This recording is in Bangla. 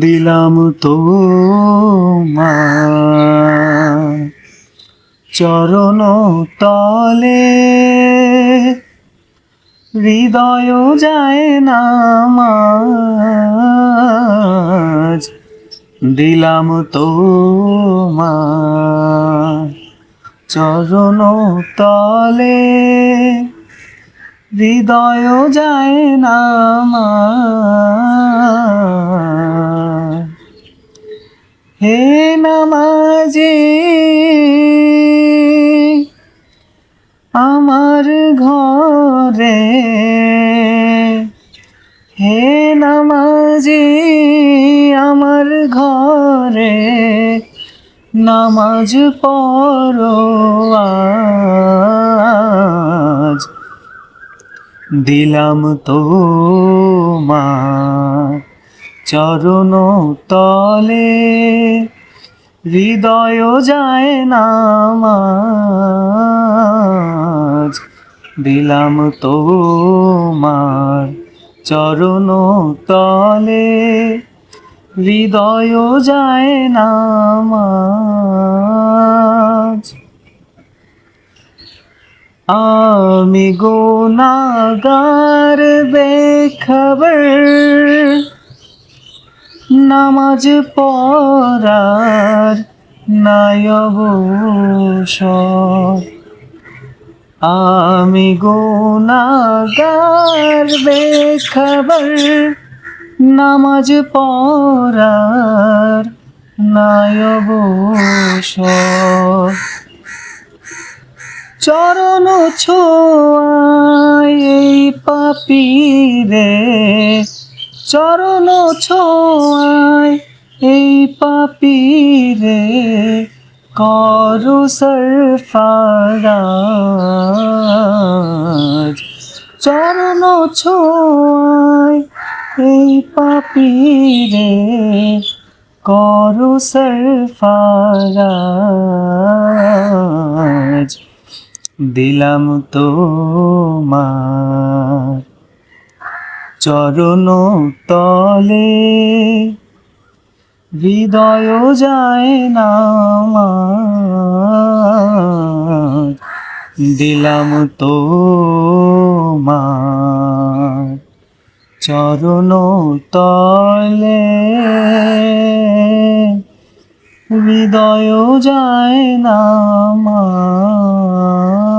দিলাম তো চরণ তলে। হৃদয় যায় না মাঝ দিলাম তো চরণ তলে। হৃদয় যায় না আমার। হে নামাজি আমার ঘরে। হে নামাজি আমার ঘরে নামাজ পড়ো দিলাম তো চরণ তলে হৃদয় যায় না দিলাম তো মার চরণ তলে হৃদয় যায় না আমি গোনাগার বেখবর নামাজ পড়ার নায়বসর আমি গোনাগার বেখবর নামাজ পড়ার নায়বসর চরণ ছোঁয়ায় এই পাপিরে চরণ ছোঁয়ায় এই পাপি রে করু সরফারাজ। চরণ ছোঁয়ায় এই পাপি রে করু সরফারাজ। দিলাম তো চরণ তলে হৃদয় যায় না। দিলাম তো চরণ তলে হৃদয় যায় না আমার।